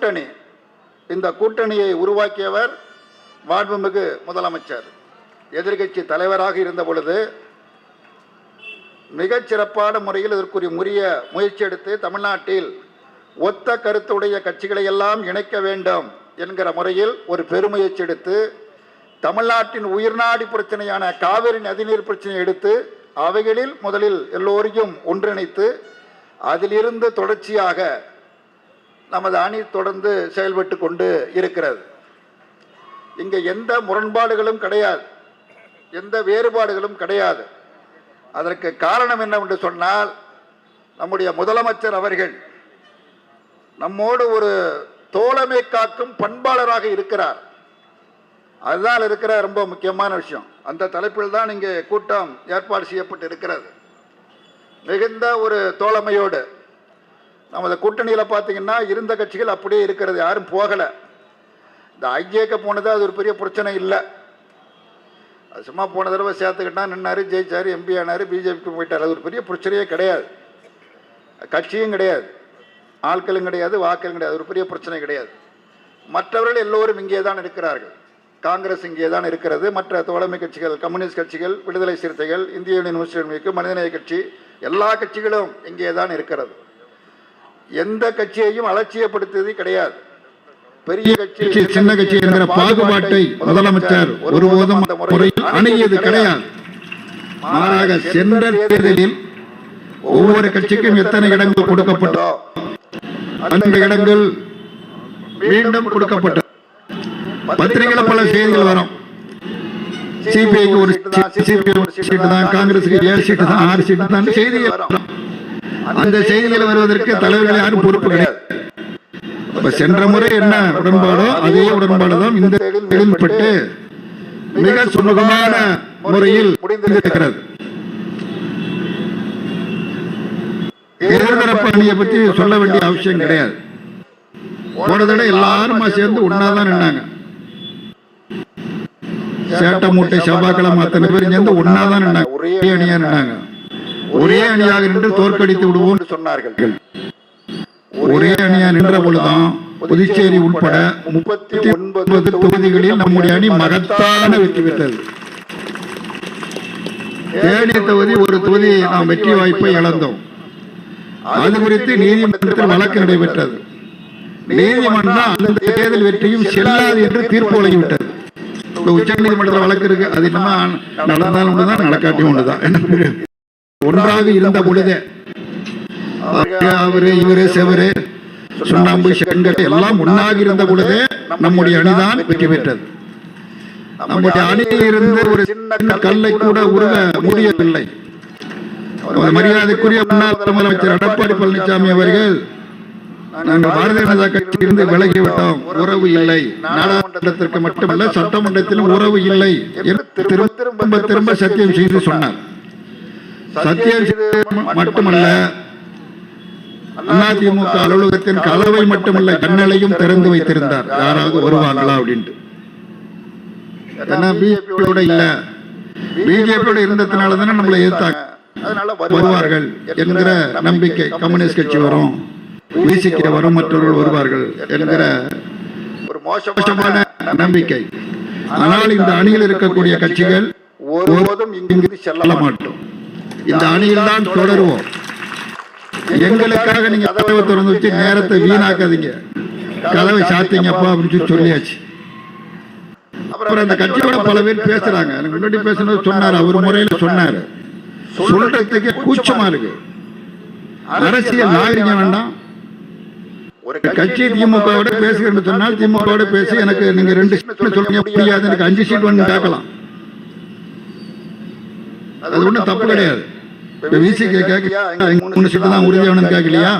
கூட்டணி. இந்த கூட்டணியை உருவாக்கியவர் மாண்புமிகு முதலமைச்சர். எதிர்கட்சி தலைவராக இருந்த பொழுது மிகச்சிறப்பான முறையில் இதற்குரிய உரிய முயற்சி எடுத்து தமிழ்நாட்டில் ஒத்த கருத்துடைய கட்சிகளை எல்லாம் இணைக்க வேண்டும் என்கிற முறையில் ஒரு பெருமுயற்சி எடுத்து தமிழ்நாட்டின் உயிர்நாடி பிரச்சனையான காவிரி நதிநீர் பிரச்சனையை எடுத்து அவைகளில் முதலில் எல்லோரையும் ஒன்றிணைத்து அதிலிருந்து தொடர்ச்சியாக நமது அணி தொடர்ந்து செயல்பட்டு கொண்டு இருக்கிறது. இங்கே எந்த முரண்பாடுகளும் கிடையாது. எந்த வேறுபாடுகளும் கிடையாது. அதற்கு காரணம் என்னவென்று சொன்னால் நம்முடைய முதலமைச்சர் அவர்கள் நம்மோடு ஒரு தோழமை காக்கும் பண்பாளராக இருக்கிறார். அதுதான் இருக்கிற ரொம்ப முக்கியமான விஷயம். அந்த தலைப்பில் தான் இங்கே கூட்டம் ஏற்பாடு செய்யப்பட்டு இருக்கிறது மிகுந்த ஒரு தோழமையோடு நமது கூட்டணியில் பார்த்தீங்கன்னா இருந்த கட்சிகள் அப்படியே இருக்கிறது யாரும் போகலை. இந்த ஐஜேக்க போனது அது ஒரு பெரிய பிரச்சனை இல்லை. அது சும்மா போன தடவை சேர்த்துக்கிட்டா நின்னார் ஜெயிச்சார் எம்பி ஆனார் பிஜேபிக்கு போயிட்டார். அது ஒரு பெரிய பிரச்சனையே கிடையாது. கட்சியும் கிடையாது. ஆட்களும் கிடையாது வாக்களும் கிடையாது. ஒரு பெரிய பிரச்சனை கிடையாது. மற்றவர்கள் எல்லோரும் இங்கே தான் இருக்கிறார்கள். காங்கிரஸ் இங்கே தான் இருக்கிறது. மற்ற தோழமை கட்சிகள் கம்யூனிஸ்ட் கட்சிகள் விடுதலை சிறுத்தைகள் இந்திய யூனியன் முஸ்லீம் லீக் மனிதநேய கட்சி எல்லா கட்சிகளும் இங்கே தான் இருக்கிறது. எந்த கட்சியையும் அலட்சியப்படுத்துவது கிடையாது. பெரிய கட்சி சின்ன கட்சி என்கிற பாகுபாட்டை முதலமைச்சர் ஒருபோதும் அந்த முறையில் அணுகியது கிடையாது. மாறாக சென்ற தேர்தலில் ஒவ்வொரு கட்சிக்கும் எத்தனை இடங்கள் கொடுக்கப்பட்டதோ அந்த இடங்கள் மீண்டும் கொடுக்கப்பட்டது. பத்திரிகையில பல செய்திகள் வரும். சிபிஐக்கு ஒரு சிபிஐ ஒரு சீட்டு தான் காங்கிரஸுக்கு ஏழு சீட்டு தான் ஆறு சீட்டு தான் செய்திகள் வரும். அந்த செய்திகள் வருவதற்கு தலைவர்கள் யாரும் பொறுப்பு கிடையாது. அப்ப சென்ற முறை என்ன உடன்பாடோ அதே உடன்பாடு தான் இந்த தேர்தலின்பட்டு மிக சுமூகமான முறையில் முடிந்திருக்கிறது. எதிர்தரப்பு அணியை பத்தி சொல்ல வேண்டிய அவசியம் கிடையாது. போன தடவை எல்லாருமா சேர்ந்து ஒன்னாதான் நின்னாங்க. சேட்டை மூட்டை செவ்வாய்க்கிழமை அத்தனை பேர் சேர்ந்து ஒன்னாதான் நின்னாங்க. ஒரே அணியா நின்னாங்க. ஒரே அணியாக நின்று தோற்கடித்து விடுவோம் என்று சொன்னார்கள். ஒரே அணியா நின்ற பொழுதுதான் புதுச்சேரி உட்பட முப்பத்தி ஒன்பது தொகுதிகளில் நம்முடைய அணி மகத்தான வெற்றி பெற்றது. தேனி தொகுதி ஒரு தொகுதி நாம் வெற்றி வாய்ப்பை இழந்தோம். அது குறித்து நீதிமன்றத்தில் வழக்கு நடைபெற்றது. நீதிமன்றம் அந்த தேர்தல் வெற்றியும் செல்லாது என்று தீர்ப்பு வழங்கிவிட்டது. உச்ச நீதிமன்றத்தில் வழக்கு இருக்கு. அது என்னமா நடந்தாலும் ஒண்ணுதான் நடக்காட்டியும் ஒண்ணுதான் என்ன ஒன்றாக இருந்த பொழுது அவரு இவரு செவரு சுண்ணாம்பு செங்கல் எல்லாம் ஒன்றாக இருந்த பொழுது நம்முடைய அணிதான் வெற்றி பெற்றது. நம்முடைய அணியில் இருந்து ஒரு சின்ன கல்லை கூட உருக முடியவில்லை. மரியாதைக்குரிய முன்னாள் முதலமைச்சர் எடப்பாடி பழனிசாமி அவர்கள் நாங்கள் பாரதிய ஜனதா கட்சியிலிருந்து விலகிவிட்டோம் உறவு இல்லை. நாடாளுமன்றத்திற்கு மட்டுமல்ல சட்டமன்றத்திலும் உறவு இல்லை என்று திரும்ப திரும்ப சத்தியம் செய்து சொன்னார். சத்தியம் மட்டுமல்ல அதிமுக அலுவலகத்தின் கலவை மட்டுமல்ல ஜன்னலையும் திறந்து வைத்திருந்தார். யாராவது வருவாங்களா அப்படின்ட்டு. ஏன்னா பிஜேபியோட இல்ல. பிஜேபியோட இருந்ததுனால தானே நம்மளை எதிர்த்தாங்க. அதனால வருவார்கள் என்கிற நம்பிக்கை கம்யூனிஸ்ட் கட்சி வரும். வீசிக்கிற வரும் மற்றவர்கள் வருவார்கள் என்கிற ஒரு மோசமான நம்பிக்கை. ஆனால் இந்த அணியில் இருக்கக்கூடிய கட்சிகள் ஒருபோதும் இங்கிருந்து செல்ல மாட்டோம். இந்த அணியில் தான் தொடருவோம். எங்களுக்காக நீங்க கதவை திறந்து வச்சு நேரத்தை வீணாக்காதீங்க. கதவை சாத்திங்கப்பா அப்படின்னு சொல்லி சொல்லியாச்சு. அப்புறம் அந்த கட்சியோட பல பேர் பேசுறாங்க. எனக்கு முன்னாடி பேசுனது சொன்னாரு அவர் முறையில சொன்னாரு. சொல்றதுக்கே கூச்சமா இருக்கு. அரசியல் நாகரிகம் வேண்டாம். ஒரு கட்சி திமுகவோட பேசுகிறேன்னு சொன்னால் திமுகவோட பேசி எனக்கு நீங்க ரெண்டு சீட் சொல்றீங்க முடியாது எனக்கு அஞ்சு சீட் வந்து கேட்கலாம். அது ஒண்ணும் தப்பு கிடையாது. இப்ப விசி கேட்க மூணு சீட்டு தான் உறுதியானு கேட்கலையா?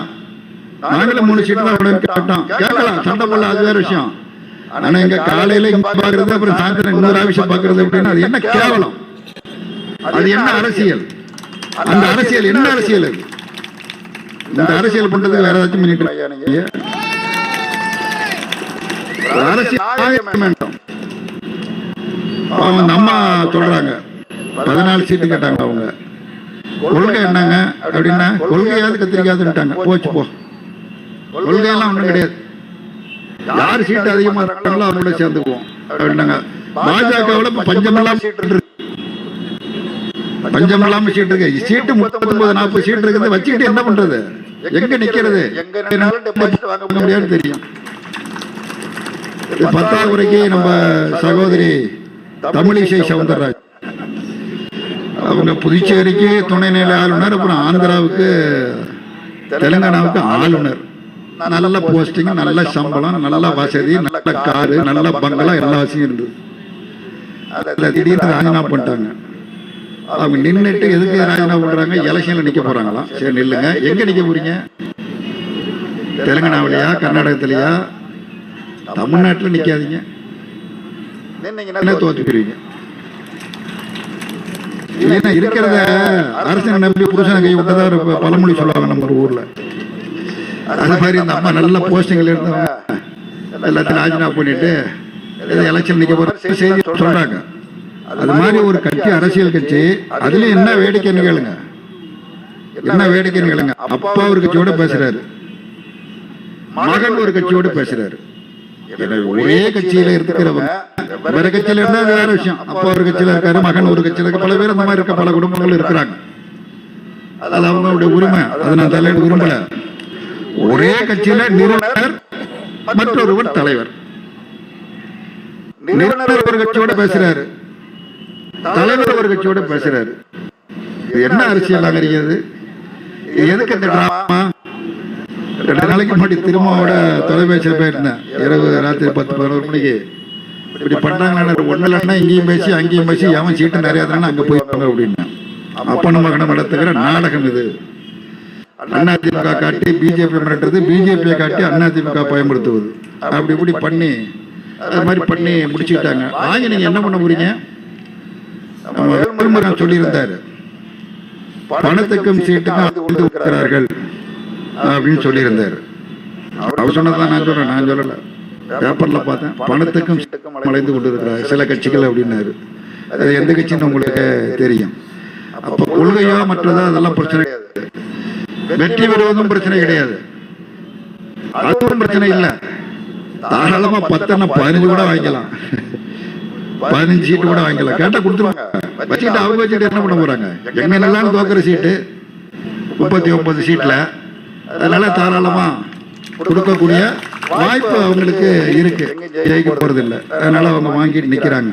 நாங்களும் மூணு சீட்டு தான் உடனே கேட்டோம். கேட்கலாம். சண்டை போடல அது வேற விஷயம். ஆனா இங்க காலையில இங்க பாக்குறது அப்புறம் சாயந்தரம் இன்னொரு ஆவிஷயம் பாக்குறது அப்படின்னா அது என்ன கேவலம்? அது என்ன அரசியல்? அந்த அரசியல் என்ன அரசியல்? அது? இந்த அரசியல் பண்றதுக்கு வேற ஏதாச்சும் பண்ணிட்டு அரசியல் வேண்டும். அவங்க அம்மா சொல்றாங்க. பதினாலு சீட்டு கேட்டாங்க அவங்க. கொள்கை என்னங்க அப்படின்னா கொள்கையாவது கத்திரிக்காதுன்ட்டாங்க போச்சு போ. கொள்கையெல்லாம் ஒன்றும் கிடையாது. யார் சீட்டு அதிகமா இருக்காங்களோ அவங்களோட சேர்ந்துக்குவோம் அப்படின்னாங்க. பாஜகவில் இப்ப பஞ்சமெல்லாம் சீட்டு இருக்கு. பஞ்சம் இல்லாம சீட்டு இருக்கு. சீட்டு முப்பத்தொன்பது நாற்பது சீட்டு இருக்குது. வச்சுக்கிட்டு என்ன பண்றது? எங்க நிக்கிறது? எங்க வாங்க வாங்க முடியாதுன்னு தெரியும். பத்தாவது முறைக்கு நம்ம சகோதரி தமிழிசை சவுந்தரராஜ். அவங்க புதுச்சேரிக்கு துணைநிலை ஆளுநர் அப்புறம் ஆந்திராவுக்கு தெலுங்கானாவுக்கு ஆளுநர். நல்ல போஸ்டிங் நல்ல சம்பளம் நல்ல வசதி நல்ல காரு நல்ல பங்களா எல்லா வசதியும் இருந்தது. அதில் திடீர்னு ராஜினாமா பண்ணிட்டாங்க. அவங்க நின்றுட்டு எதுக்கு ராஜினாமா பண்ணுறாங்க எலெக்ஷனில் நிற்க போகிறாங்களாம் சரி நில்லுங்க. எங்கே நிற்க போறீங்க? தெலுங்கானாவிலையா கர்நாடகத்திலையா? தமிழ்நாட்டில் நிற்காதீங்க நின்னீங்கன்னா என்ன தோத்து போயிருவீங்க ஏன்னா இருக்கிறத அரசனை நம்பி புருஷனை கை விட்டதா பழமொழி சொல்லுவாங்க நம்ம ஊர்ல. அது மாதிரி இந்த அம்மா நல்ல போஸ்டிங்ல இருந்தவங்க எல்லாத்தையும் ராஜினாமா பண்ணிட்டு எலெக்ஷன் நிக்க போற செய்தி சொல்றாங்க. அது மாதிரி ஒரு கட்சி அரசியல் கட்சி அதுலயும் என்ன வேடிக்கைன்னு கேளுங்க. என்ன வேடிக்கைன்னு கேளுங்க. அப்பா ஒரு கட்சியோட பேசுறாரு. மகன் ஒரு கட்சியோட பேசுறாரு. ஒரே கட்சியில இருக்கிறவங்க வேற கட்சியில இருந்தா வேற விஷயம். அப்பா ஒரு கட்சியில இருக்காரு மகன் ஒரு கட்சியில இருக்க பல பேர் அந்த மாதிரி இருக்க பல குடும்பங்கள் இருக்கிறாங்க. அது அவங்களுடைய உரிமை. அதை நான் தலையிட விரும்பல. ஒரே கட்சியில நிறுவனர் மற்றொருவர் தலைவர். நிறுவனர் ஒரு கட்சியோட பேசுறாரு. தலைவர் ஒரு கட்சியோட பேசுறாரு. என்ன அரசியல் நாகரிகம் எதுக்கு இந்த டிராமா ரெண்டு நாளைக்கு முன்னாடி திருமாவோட தொலைபேசியில் போயிருந்தேன். இரவு ராத்திரி பத்து பதினோரு மணிக்கு. இப்படி பண்றாங்க ஒண்ணு இல்லைன்னா இங்கேயும் பேசி அங்கேயும் பேசி அவன் சீட்டு நிறையா தானே அங்க போயிருப்பாங்க அப்படின்னு அப்பனும் மகனம் நடத்துகிற நாடகம் இது. அதிமுக காட்டி பிஜேபி மிரட்டுறது பிஜேபியை காட்டி அதிமுக பயன்படுத்துவது அப்படி இப்படி பண்ணி அது மாதிரி பண்ணி முடிச்சுக்கிட்டாங்க. ஆகி நீங்க என்ன பண்ண போறீங்க? நம்ம சொல்லியிருந்தாரு. பணத்துக்கும் சீட்டுக்கும் அழுது இருக்கிறார்கள் அப்படின்னு சொல்லியிருந்தார். அவர் சொன்னதான் நான் சொல்றேன் நான் சொல்லல. பேப்பர்ல பார்த்தேன் பணத்துக்கும் சீட்டுக்கும் கொண்டு இருக்கிறார் சில கட்சிகள் அப்படின்னாரு. அது எந்த கட்சின்னு உங்களுக்கு தெரியும். அப்ப கொள்கையோ மற்றதோ அதெல்லாம் பிரச்சனை கிடையாது. வெற்றி பெறுவதும் பிரச்சனை கிடையாது. அதுவும் பிரச்சனை இல்ல. தாராளமா பத்தனை பதினஞ்சு கூட வாங்கிக்கலாம். பதினஞ்சு சீட்டு கூட வாங்கிக்கலாம். கேட்டா கொடுத்துருவாங்க. வச்சுக்கிட்டு அவங்க வச்சுட்டு என்ன பண்ண போறாங்க? எங்க நல்லா தோக்குற சீட்டு? முப்பத்தி ஒன்பது சீட்ல அதனால தாராளமா கொடுக்கக்கூடிய வாய்ப்பு அவங்களுக்கு இருக்கு. ஜெயிக்க போறது இல்லை அதனால அவங்க வாங்கிட்டு நிக்கிறாங்க.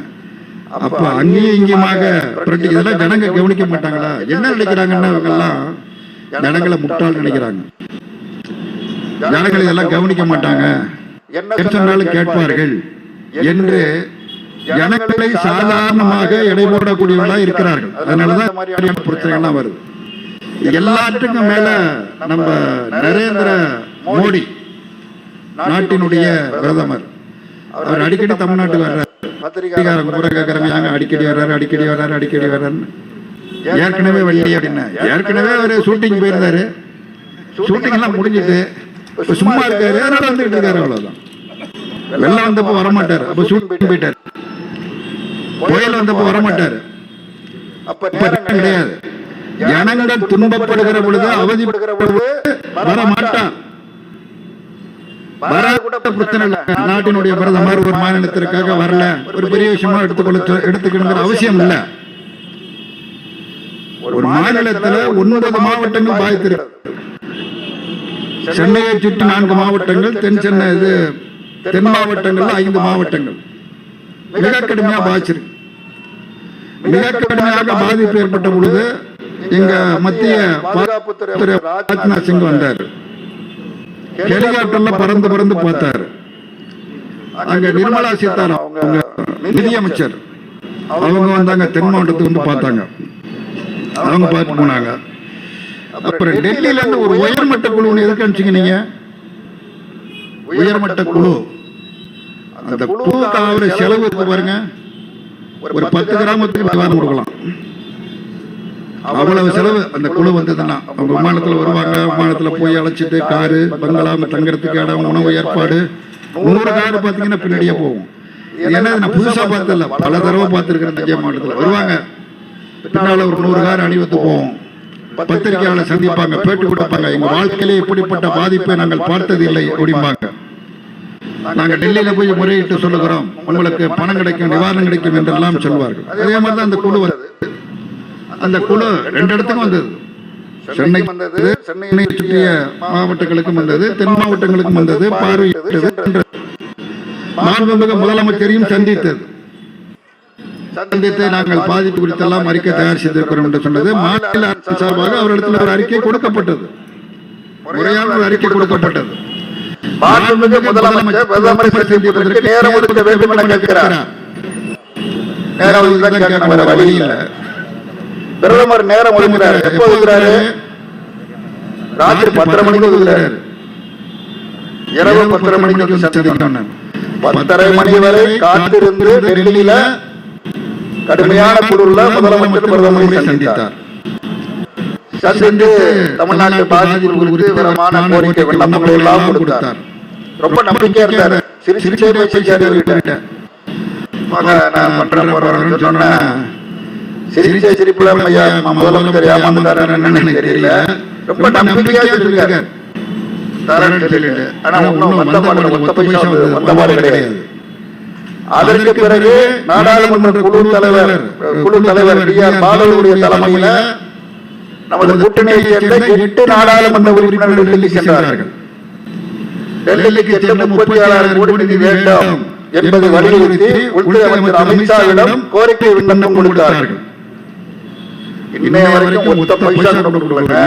அப்ப அங்கேயும் இங்கேயுமாக புரட்டி இதெல்லாம் ஜனங்க கவனிக்க மாட்டாங்களா? என்ன நினைக்கிறாங்கன்னா அவங்க எல்லாம் ஜனங்களை முட்டாள் நினைக்கிறாங்க. ஜனங்கள் இதெல்லாம் கவனிக்க மாட்டாங்க. என்ன சொன்னாலும் கேட்பார்கள் என்று ஜனங்களை சாதாரணமாக எடை போடக்கூடியவர்களா இருக்கிறார்கள். அதனாலதான் மாதிரியான பிரச்சனைகள்லாம் வருது. எல்லாத்துக்கும் மேல நம்ம நரேந்திர மோடி நாட்டினுடைய பிரதமர். அவர் அடிக்கடி தமிழ்நாட்டுக்கு வர்றாரு. பத்திரிகாரங்க கூட கேட்கறாங்க அடிக்கடி வர்றாரு அடிக்கடி வர்றாரு அடிக்கடி வர்றாருன்னு. ஏற்கனவே வள்ளி அப்படின்னு. ஏற்கனவே அவர் ஷூட்டிங் போயிருந்தாரு. ஷூட்டிங் எல்லாம் முடிஞ்சிட்டு சும்மா இருக்காரு. வந்துட்டு இருக்காரு அவ்வளவுதான். வெள்ளம் வந்தப்போ வரமாட்டாரு. அப்ப ஷூட்டிங் போயிட்டாரு. புயல் வந்தப்போ வரமாட்டாரு. அப்ப கிடையாது. ஜனங்கள் துன்பப்படுகிற பொழுது அவதிப்படுகிற பொழுது வர மாட்டான் நாட்டினுடைய பிரதமர் ஒரு மாநிலத்திற்காக வரல. ஒரு பெரிய விஷயமா எடுத்துக்கொள்ள எடுத்துக்கணுங்கிற அவசியம் இல்ல. ஒரு மாநிலத்தில் ஒன்பது மாவட்டங்கள் பாதித்திருக்கு. சென்னையை சுற்றி நான்கு மாவட்டங்கள் தென் சென்னை இது தென் மாவட்டங்கள் ஐந்து மாவட்டங்கள். மிக கடுமையாக பாதிச்சிருக்கு. மிக கடுமையாக பாதிப்பு ஏற்பட்ட பொழுது எங்க மத்திய பாதுகாப்புத்துறை ராஜ்நாத் சிங் வந்தார். ஹெலிகாப்டர்ல பறந்து பறந்து பார்த்தாரு. அங்க நிர்மலா சீதாராமன் அவங்க நிதியமைச்சர் அவங்க வந்தாங்க தென் மாவட்டத்துக்கு வந்து பார்த்தாங்க. அவங்க பார்த்து போனாங்க. அப்புறம் டெல்லியில இருந்து ஒரு உயர்மட்ட குழு ஒண்ணு எதுக்கு அனுப்பிச்சீங்க நீங்க? உயர்மட்ட குழு. அந்த குழுவுக்கு ஆகிற செலவு இருக்கு பாருங்க. ஒரு பத்து கிராமத்துக்கு நிவாரணம் கொடுக்கலாம். அவ்வளவு செலவு அந்த குழு வந்ததுன்னா அவங்க விமானத்துல வருவாங்க விமானத்துல போய் அழைச்சிட்டு காரு பங்களா தங்கறதுக்கு இடம் உணவு ஏற்பாடு. நூறு காரு பாத்தீங்கன்னா பின்னாடியே போகும் என்ன நான் புதுசா பார்த்ததில்ல. பல தடவை பார்த்திருக்கிறேன் தஞ்சை மாவட்டத்துல வருவாங்க. பின்னால ஒரு நூறு கார் அணிவத்து போவோம். பத்திரிகையாளர் சந்திப்பாங்க பேட்டி கொடுப்பாங்க. எங்க வாழ்க்கையிலே இப்படிப்பட்ட பாதிப்பை நாங்கள் பார்த்தது இல்லை அப்படிம்பாங்க. நாங்கள் டெல்லியில போய் முறையிட்டு சொல்லுகிறோம். உங்களுக்கு பணம் கிடைக்கும் நிவாரணம் கிடைக்கும் என்றெல்லாம் சொல்வார்கள். அதே மாதிரி தான் அந்த குழு வந்தது அந்த குழு ரெண்டு இடத்துக்கும் வந்தது. வந்தது சென்னை சுற்றிய மாவட்டங்களுக்கும் வந்தது தென் மாவட்டங்களுக்கும் வந்தது பார்வையிட்டது. மாண்புமிகு முதலமைச்சரையும் சந்தித்தது. சந்தித்து நாங்கள் பாதிப்பு குறித்தெல்லாம் அறிக்கை தயார் செய்திருக்கிறோம் என்று சொன்னது. மாநில அரசு சார்பாக அவரிடத்தில் ஒரு அறிக்கை கொடுக்கப்பட்டது. முறையான ஒரு அறிக்கை கொடுக்கப்பட்டது. மாண்புமிகு முதலமைச்சர் பிரதமரை சந்திப்பதற்கு நேரம் ஒதுக்க வேண்டும் என கேட்கிறார். நேரம் ஒதுக்க கேட்கணும் வேற வழி இல்ல. பிரதமர் நேரம் ஒதுக்குறாரு. எப்போ ஒதுக்குறாரு? ராத்திரி பத்தரை மணிக்கு ஒதுக்குறாரு. இரவு பத்தரை மணிக்கு வந்து சந்திக்கணும். பத்தரை மணி வரை காத்திருந்து டெல்லியில கடுமையான குழுல முதலமைச்சர் பிரதமரை சந்தித்தார். சந்தித்து தமிழ்நாட்டு பாதிப்பு குறித்து விவரமான கோரிக்கை விண்ணப்பங்களை எல்லாம் கொடுத்தார். ரொம்ப நம்பிக்கையா இருந்தாரு. சிறு செஞ்சாரு இவர்கிட்ட. மக, நான் பண்றேன் சொன்னேன். சிரிச்ச சிரிப்புல ஐயா முதலமைச்சர் ஏமாந்துட்டாரு என்னன்னு தெரியல. ரொம்ப நம்பிக்கையா கிடையாது. அதற்கு பிறகு நாடாளுமன்ற குழு தலைவர் குழு தலைவர் டி ஆர் தலைமையில நமது கூட்டணியை சேர்ந்த எட்டு நாடாளுமன்ற உறுப்பினர்கள் டெல்லி சென்றார்கள். டெல்லிக்கு சென்று முப்பத்தி ஏழாயிரம் கோடி நிதி வேண்டும் என்பதை வலியுறுத்தி உள்துறை அமைச்சர் அமித்ஷாவிடம் கோரிக்கை விண்ணப்பம் கொடுத்தார்கள். இன்னைய வரைக்கும் ஒத்த பைசா கூட கொடுக்கலங்க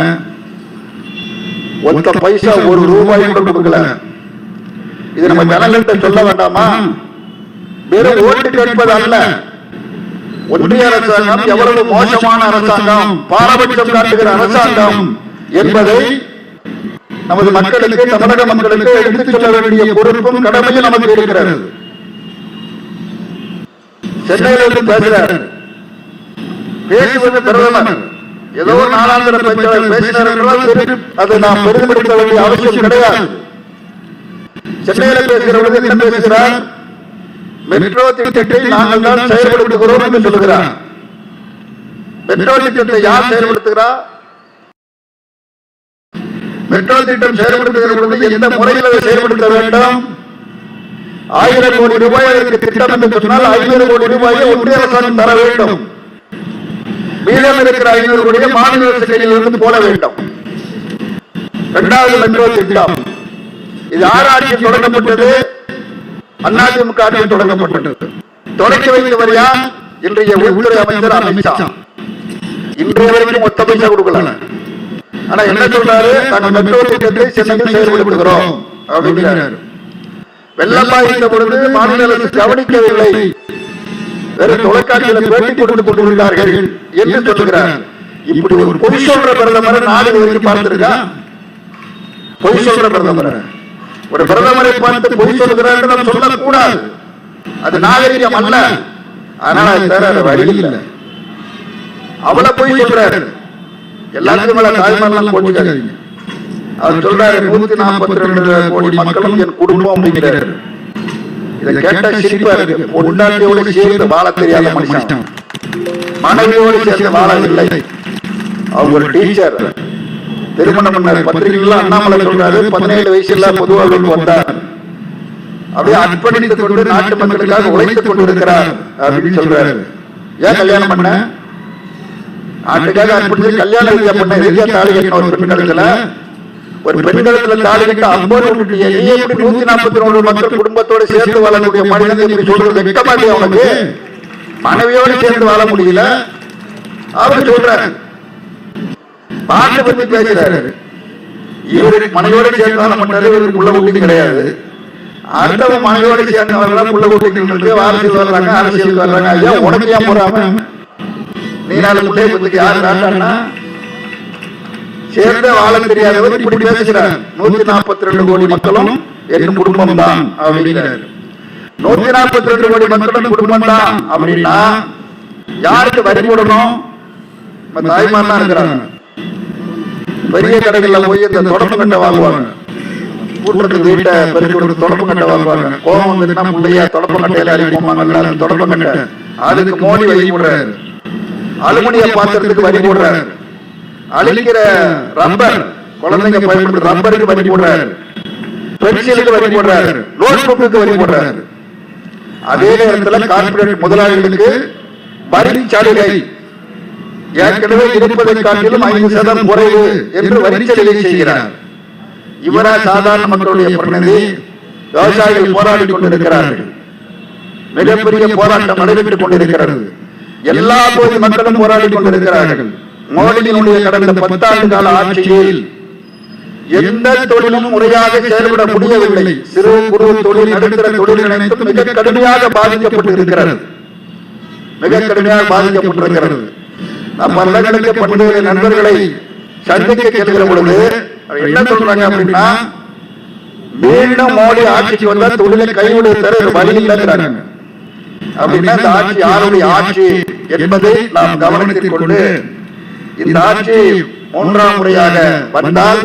ஒத்த பைசா ஒரு ரூபாய் கூட கொடுக்கல. இது நம்ம ஜனங்கள்கிட்ட சொல்ல வேண்டாமா? வெறும் ஓட்டு கேட்பது அல்ல. ஒன்றிய அரசாங்கம் எவ்வளவு மோசமான அரசாங்கம்? பாரபட்சம் காட்டுகிற அரசாங்கம் என்பதை நமது மக்களுக்கு தமிழக மக்களுக்கு எடுத்துச் சொல்ல வேண்டிய பொறுப்பும் கடமையும் நமக்கு இருக்கிறது. சென்னையிலிருந்து பேசுறார். பேசுவது பிரதமர் ஏதோ ஒரு நாளாந்திர பேசினார்கள் அது நாம் பெருமைப்படுத்த வேண்டிய அவசியம் கிடையாது. சென்னையில பேசுகிற பொழுது என்ன பேசுகிறார் மெட்ரோ திட்டத்தை நாங்கள் தான் செயல்படுத்துகிறோம் என்று சொல்லுகிறார். மெட்ரோ திட்டத்தை யார் செயல்படுத்துகிறார் மெட்ரோ திட்டம் செயல்படுத்துகிற பொழுது எந்த முறையில் செயல்படுத்த வேண்டும்? ஆயிரம் கோடி ரூபாய் திட்டம் என்று சொன்னால் ஐநூறு கோடி ரூபாயை ஒன்றிய அரசாங்கம் தர வேண்டும். மீதம் இருக்கிற ஐநூறு கோடியை மாநில அரசு கையிலிருந்து போட வேண்டும். இரண்டாவது மெட்ரோ திட்டம். இது ஆராய்ச்சி தொடங்கப்பட்டது. அதிமுக தொடங்கப்பட்டது. தொடங்கி வைத்தவர் யார்? இன்றைய உள்துறை அமைச்சர் அமித்ஷா. இன்றைய வரைக்கும் ஒத்த பைசா கொடுக்கல. ஆனா என்ன சொல்றாரு? நாங்கள் மெட்ரோ திட்டத்தை சென்னையில் செயல்படுத்துகிறோம் அப்படிங்கிறார் வெள்ளம் பாதித்த பொழுது மாநில அரசு கவனிக்கவில்லை. வெறும் தொலைக்காட்சியில பேட்டி கொடுத்து கொண்டிருந்தார்கள் என்று சொல்கிறார். இப்படி ஒரு பொய் சொல்ற பிரதமரை நாடு வரைக்கும் பார்த்திருக்கா? பொய் சொல்ற பிரதமர். ஒரு பிரதமரை பார்த்து பொய் சொல்கிறார் நாம் சொல்லக்கூடாது அது நாகரிகம் அல்ல. அதனால அது வேற வழி இல்லை. அவளை பொய் சொல்றாரு. எல்லாத்துக்கும் மேல தாய்மாரெல்லாம் போட்டுக்காதீங்க. அவர் சொல்றாரு நூத்தி நாற்பத்தி ரெண்டு கோடி மக்களும் என் குடும்பம் அப்படிங்கிறாரு. இதை கேட்டா சிரிப்பா இருக்கு. பொண்டாட்டியோடு சேர்ந்து வாழ தெரியாத மனுஷன். மனைவியோடு சேர்ந்து வாழவில்லை அவங்க ஒரு டீச்சர் திருமணம் பண்ணார். பத்திரிகைகள் அண்ணாமலை சொல்றாரு. பதினேழு வயசுல பொது வாழ்வுக்கு வந்தார். அப்படியே அர்ப்பணித்துக் கொண்டு நாட்டு மக்களுக்காக உழைத்துக் கொண்டிருக்கிறார் அப்படின்னு சொல்றாரு. ஏன் கல்யாணம் பண்ண? நாட்டுக்காக அர்ப்பணித்து கல்யாணம் பண்ண எதுக்கா தாலி கட்டின ஒரு பெண் கழுத்துல ஒரு பெண் கழுத்துல தாலி கட்ட எப்படி நூத்தி நாற்பத்தி மூணு மக்கள் குடும்பத்தோட சேர்ந்து வாழக்கூடிய மனிதன் எப்படி சொல்றது வெட்கமா இல்லையா உனக்கு மனைவியோடு சேர்ந்து வாழ முடியல. அவர் சொல்றாரு பாட்டை பத்தி பேசுறாரு. இவரு மனைவியோட சேர்ந்து வாழ மாட்டாரு இவருக்கு உள்ள ஊட்டி கிடையாது. அடுத்தவன் மனைவியோட சேர்ந்து வரலாம் உள்ள ஊட்டிங்களுக்கு அரசியல் வர்றாங்க அரசியல் வர்றாங்க. ஐயா ஏன் போறாம? நீ பிள்ளைய பத்தி யாரு சேர்ந்த வாழ தெரியாதவர் இப்படி பேசுகிறார். நூத்தி நாற்பத்தி ரெண்டு கோடி மக்களும் என் குடும்பம் தான் அப்படிங்கிறார். நூத்தி நாற்பத்தி ரெண்டு கோடி மக்களும் குடும்பம் தான் அப்படின்னா யாருக்கு வரி போடணும்? நம்ம தாய்மார் தான் இருக்கிறாங்க. பெரிய கடைகள்ல போய் இந்த தொடப்பு கட்டை வாங்குவாங்க. கூட்டத்துக்கு வீட்டை பெருக்கி கொடுத்து தொடப்பு கட்டை வாங்குவாங்க. கோபம் வந்துட்டுனா பிள்ளைய தொடப்பு கட்டையில அடிப்போமாங்கல்ல அந்த தொடப்பு கட்டை. அதுக்கு மோடி வரி போடுறாரு. அலுமினிய பாத்திரத்துக்கு வரி போடுறாரு. அழிக்கிற ரப்பர் குழந்தைங்க பயன்படுத்த ரப்பருக்கு வரி போடுறாரு. பென்சிலுக்கு வரி போடுறாரு. நோட் புக்கு வரி போடுறாரு. அதே நேரத்துல கார்ப்பரேட் முதலாளிகளுக்கு வரி சலுகை ஏற்கனவே இருப்பதை காட்டிலும் ஐந்து சதம் குறைவு என்று வரி சலுகை செய்கிறார். இவரா சாதாரண மக்களுடைய பிரதிநிதி. விவசாயிகள் போராடி கொண்டிருக்கிறார்கள். மிகப்பெரிய போராட்டம் நடைபெற்றுக் கொண்டிருக்கிறது. எல்லா பகுதி மக்களும் போராடி கொண்டிருக்கிறார்கள். மோடியினுடைய கடந்த பத்தாண்டு கால ஆட்சியில் எந்த தொழிலும் முறையாக செயல்பட முடியவில்லை. சிறு குறு தொழில் நடுத்தர தொழில் அனைத்தும் மிக கடுமையாக பாதிக்கப்பட்டு இருக்கிறது மிக கடுமையாக பாதிக்கப்பட்டிருக்கிறது. நாம் பல்லங்களுக்கு பண்டிகை நண்பர்களை சந்திக்க செல்கிற பொழுது என்ன சொல்றாங்க அப்படின்னா மீண்டும் மோடி ஆட்சிக்கு வந்தா தொழிலை வழி இல்லைங்கிறாங்க அப்படின்னா இந்த ஆட்சி யாருடைய ஆட்சி என்பதை நாம் கவனத்தில் கொண்டு இந்த ஆட்சி மூன்றாம் முறையாக வந்தால்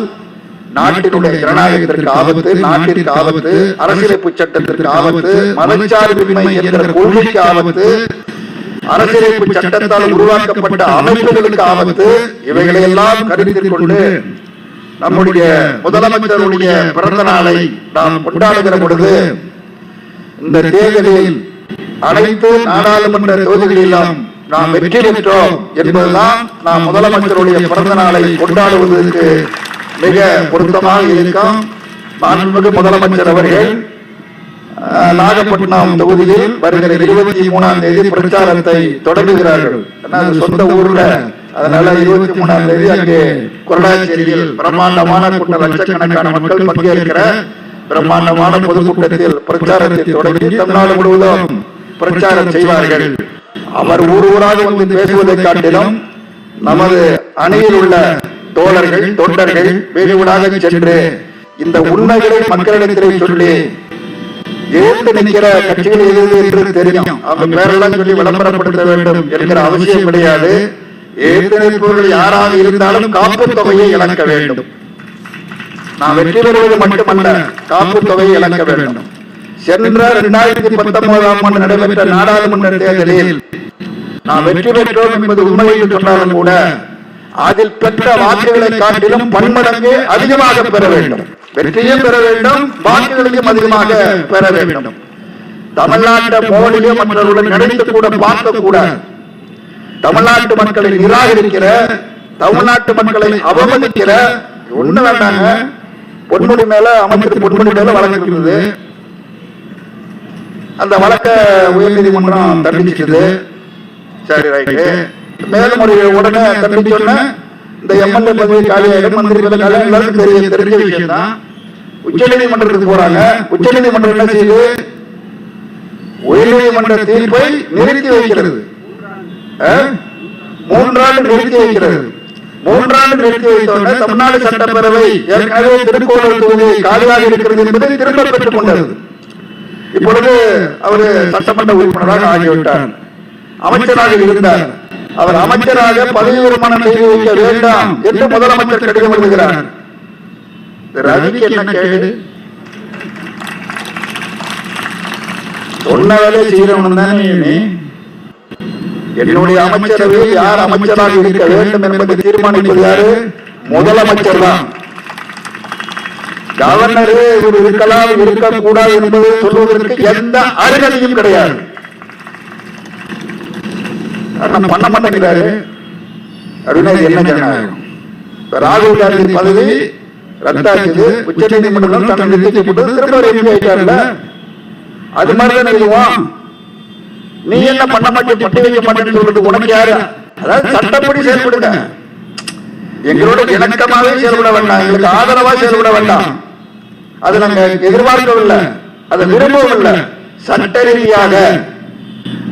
நாட்டினுடைய ஜனநாயகத்திற்கு ஆபத்து நாட்டிற்கு ஆபத்து அரசியலமைப்பு சட்டத்திற்கு ஆபத்து மதச்சார்பின்மை என்கிற கொள்கைக்கு ஆபத்து அரசியலமைப்பு சட்டத்தால் உருவாக்கப்பட்ட அமைப்புகளுக்கு ஆபத்து இவைகளை எல்லாம் கருத்தில் கொண்டு நம்முடைய முதலமைச்சருடைய பிறந்த நாளை நாம் கொண்டாடுகிற பொழுது இந்த தேர்தலில் அனைத்து நாடாளுமன்ற தொகுதிகளிலும் நாம் வெற்றி பெற்றோம் என்பதுதான் நாம் முதலமைச்சருடைய பிறந்த நாளை கொண்டாடுவதற்கு மிக பொருத்தமாக இருக்கும். மாண்புமிகு முதலமைச்சர் அவர்கள் நாகப்பட்டினம் தொகுதியில் வருகிற இருபத்தி மூணாம் தேதி பிரச்சாரத்தை தொடங்குகிறார்கள். சொந்த ஊர்ல. அதனால இருபத்தி மூணாம் தேதி அங்கே கொரடாச்சேரியில் பிரம்மாண்டமான கூட்டம் லட்சக்கணக்கான மக்கள் பங்கேற்கிற பிரம்மாண்டமான பொதுக்கூட்டத்தில் பிரச்சாரத்தை தொடங்கி தமிழ்நாடு முழுவதும் பிரச்சாரம் செய்வார்கள். அவர் ஊர் ஊராக வந்து பேசுவதை காட்டிலும் நமது அணியில் உள்ள தோழர்கள் தொண்டர்கள் வீடு வீடாக சென்று இந்த உண்மைகளை மக்களிடத்திலே சொல்லி எழுந்து நிற்கிற கட்சிகள் எது எது என்று தெரியும். அவங்க பேரெல்லாம் சொல்லி விளம்பரப்படுத்த வேண்டும் என்கிற அவசியம் கிடையாது. எழுந்து நிற்பவர்கள் யாராக இருந்தாலும் காப்பு தொகையை இழக்க வேண்டும். நான் வெற்றி பெறுவது மட்டுமல்ல காப்பு தொகையை இழக்க வேண்டும். சென்ற இரண்டாயிரத்தி பத்தொன்பதாம் ஆண்டு நடைபெற்ற நாடாளுமன்ற தேர்தலில் நாம் வெற்றி பெற்றோம் என்பது உண்மை என்று சொன்னாலும் கூட அதில் பெற்ற வாக்குகளை காட்டிலும் பன்மடங்கு அதிகமாக பெற வேண்டும். வெற்றியும் பெற வேண்டும் வாக்குகளையும் அதிகமாக பெற வேண்டும். தமிழ்நாட்டை மோடியே மற்றவர்களுடன் நினைத்து கூட பார்க்க கூட தமிழ்நாட்டு மக்களை நிராகரிக்கிற தமிழ்நாட்டு மக்களை அவமதிக்கிற ஒண்ணு வேண்டாங்க பொன்முடி மேல அமைச்சர் பொன்முடி மேல வழங்கிறது அந்த வழக்க உயர்நீதிமன்றம் தண்டிச்சது சரி ரைட்டு மேல்முறையை உடனே தண்டிச்சோன்னு இந்த எம்எல்ஏ பதவி காலியாயிடும் மந்திரி பதவி காலியாயிடும் தெரிய தெரிஞ்ச விஷயம் தான் உச்சநீதிமன்றத்துக்கு போறாங்க. உச்சநீதிமன்றம் என்ன செய்யுது? உயர்நீதிமன்ற தீர்ப்பை நிறுத்தி வைக்கிறது? மூன்றாண்டு நிறுத்தி வைக்கிறது. மூன்றாண்டு நிறுத்தி வைத்தோடனே தமிழ்நாடு சட்டப்பேரவை ஏற்கனவே திருக்கோளூர் தொகுதி காலியாக இருக்கிறது என்பதை திரும்ப பெற்றுக் கொண்டது. இப்பொழுது அவர் சட்டமன்ற உறுப்பினராக ஆகிவிட்டார். அமைச்சராக இருந்தார். அவர் அமைச்சராக பதவி விரமணம் செய்து வைக்க வேண்டாம் என்று முதலமைச்சர் கடிதம் எழுதுகிறார். ரவிக்கு என்ன கேடு? சொன்ன வேலையை செய்யறவன் தானே என்னுடைய அமைச்சரவையில் யார் அமைச்சராக இருக்க வேண்டும் என்பதை தீர்மானிப்பது யாரு? முதலமைச்சர் தான். கவர்னரே இவர் இருக்கலாம் இருக்கக்கூடாது என்பதை சொல்வதற்கு எந்த அருகதையும் கிடையாது. பண்ண மாட்டேங்கிறாரு. அப்படின்னா என்ன ஜனநாயகம்? ராகுல் காந்தி பதவி ரத்தாக்குது உச்ச நீதிமன்றம் தன்னை நிறுத்தி போட்டு திரும்ப எம்பி ஆயிட்டார்ல. அது மாதிரி தானே இதுவும் நீ என்ன பண்ண மாட்டேன்? பட்டி வைக்க மாட்டேன்னு சொல்றது உனக்கு யாரு? அதாவது சட்டப்படி செயல்படுங்க. எங்களோட இணக்கமாவே செயல்பட வேண்டாம். எங்களுக்கு ஆதரவா செயல்பட வேண்டாம். அது நாங்க எதிர்பார்க்கவில்லை. அதை விரும்பவில்லை. சட்ட ரீதியாக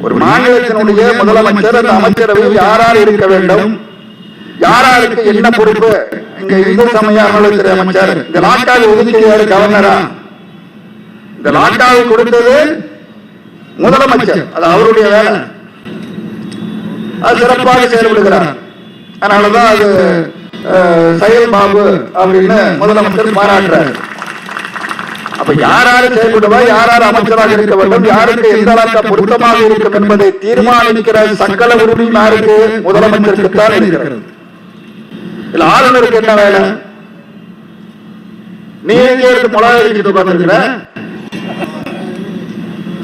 ஒரு மாநிலத்தினுடைய முதலமைச்சர் அந்த அமைச்சரவையில் யாரார் இருக்க வேண்டும்? யாராருக்கு என்ன பொறுப்பு? இங்க இந்து சமய அறநிலையத்துறை அமைச்சர் இந்த லாட்டாவை ஒதுக்கியாரு கவர்னரா? இந்த லாட்டாவை கொடுத்தது முதலமைச்சர். அது அவருடைய வேலை. அது சிறப்பாக செயல்படுகிறார். அதனாலதான் அது செயல் பாபு அப்படின்னு முதலமைச்சர் பாராட்டுறார். அப்ப யாராரு செயல்படுவா யாராரு அமைச்சராக இருக்க வேண்டும் யாருக்கு எந்த அளவுக்கு பொருத்தமாக இருக்கும் என்பதை தீர்மானிக்கிற சக்கல உரிமையும் யாருக்கு? முதலமைச்சருக்கு தான் இருக்கிறது. இல்ல ஆளுநருக்கு என்ன வேலை? நீ எங்கே இருந்து மிளகா வச்சுட்டு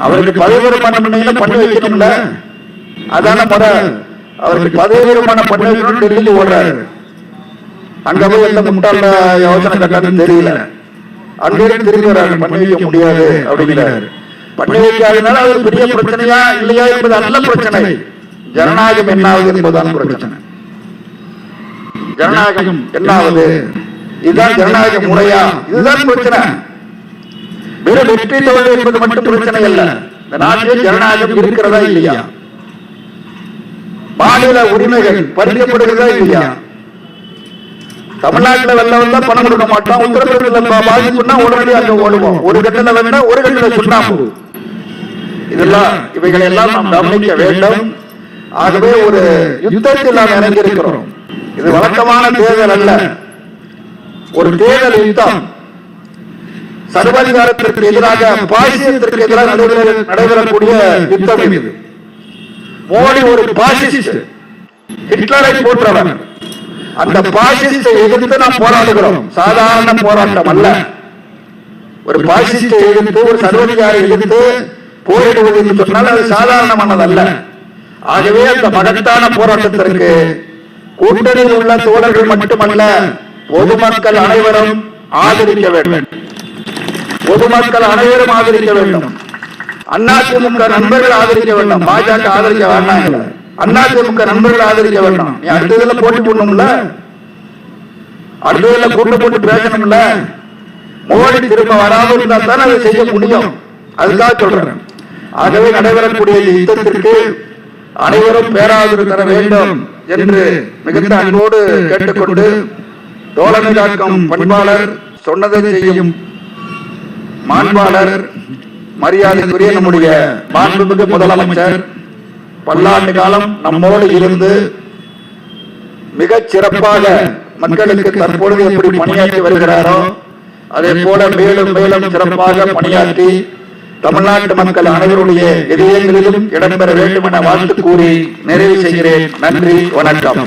அவருக்கு பதவி வருமானம் பண்ணீங்கன்னா பண்ணி வைக்கணும்ல? அதான முறை அவருக்கு பதவி வருமானம் பண்ணி வைக்கணும் டெல்லி ஓடுறாரு. அங்க போய் எந்த முட்டாள யோசனை கட்டாதுன்னு தெரியல. அங்க இருந்து திரும்பி வர்றாரு பண்ணி முடியாது அப்படிங்கிறாரு. பண்ணி வைக்காதனால அது பெரிய பிரச்சனையா இல்லையா என்பது அல்ல பிரச்சனை. ஜனநாயகம் என்னாவது என்பதுதான் பிரச்சனை. ஜனநாயகம் என்னாவது இதுதான் ஜனநாயக முறையா? இதுதான் பிரச்சனை. வெறும் வெற்றி தோல்வி என்பது மட்டும் பிரச்சனை அல்ல. இந்த நாட்டில் ஜனநாயகம் இருக்கிறதா இல்லையா? மாநில உரிமைகள் பறிக்கப்படுகிறதா இல்லையா? தமிழ்நாட்டுல வெள்ளம் வந்தா பணம் கொடுக்க மாட்டோம் உத்தரப்பிரதேசத்துல பாதிப்புன்னா உடனடியாக அங்க ஓடுவோம் ஒரு கட்டில வேணா ஒரு கட்டில சுண்ணாம்பு இதெல்லாம் இவைகளை எல்லாம் நாம் கவனிக்க வேண்டும். ஆகவே ஒரு யுத்தத்தில் நாம் இணைந்திருக்கிறோம். இது வழக்கமான தேர்தல் அல்ல. ஒரு தேர்தல் யுத்தம். சர்வாதிகாரத்திற்கு எதிராக பாசிசத்திற்கு எதிராக நடைபெறக்கூடிய யுத்தம் இது. மோடி ஒரு பாசிஸ்ட். ஹிட்லரை போன்றவர் அந்த பாசிஸ்டை எதிர்த்து நாம் போராடுகிறோம். சாதாரண போராட்டம் அல்ல. ஒரு பாசிஸ்டை எதிர்த்து ஒரு சர்வதிகாரை எதிர்த்து போரிடுவது என்று சொன்னால் அது சாதாரணமானதல்ல ஆகவே அந்த மகத்தான போராட்டத்திற்கு கூட்டணியில் உள்ள தோழர்கள் மட்டுமல்ல பொதுமக்கள் அனைவரும் ஆதரிக்க வேண்டும். பொதுமக்கள் அனைவரும் ஆதரிக்க வேண்டும். அதிமுக நண்பர்கள் ஆதரிக்க வேண்டும். பாஜக ஆதரிக்க வேண்டாம். அதிமுக நண்பர்கள் ஆதரிக்க வேண்டும். நீ அடுத்த இதுல போட்டி போடணும்ல? அடுத்த இதுல கூட்டு போட்டு பேசணும்ல மோடி திரும்ப வராமல் இருந்தா தான் அதை செய்ய முடியும். அதுக்காக சொல்றேன். ஆகவே நடைபெறக்கூடிய யுத்தத்திற்கு அனைவரும் பேராதரவு தர வேண்டும் என்று மிகுந்த அன்போடு கேட்டுக்கொண்டு தோழமை காக்கும் பண்பாளர் சொன்னதை செய்யும் மாண்பாளர் மரியாதைக்குரிய நம்முடைய மாண்புமிகு முதலமைச்சர் பல்லாண்டு காலம் நம்மோடு இருந்து மிகச் சிறப்பாக மக்களுக்கு தற்பொழுது எப்படி பணியாற்றி வருகிறாரோ அதே போல மேலும் மேலும் சிறப்பாக பணியாற்றி தமிழ்நாட்டு மக்கள் அனைவருடைய இதயங்களிலும் இடம்பெற வேண்டும் என வாழ்த்து கூறி நிறைவு செய்கிறேன். நன்றி வணக்கம்.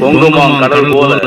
பொங்குமாம் கடல் போல.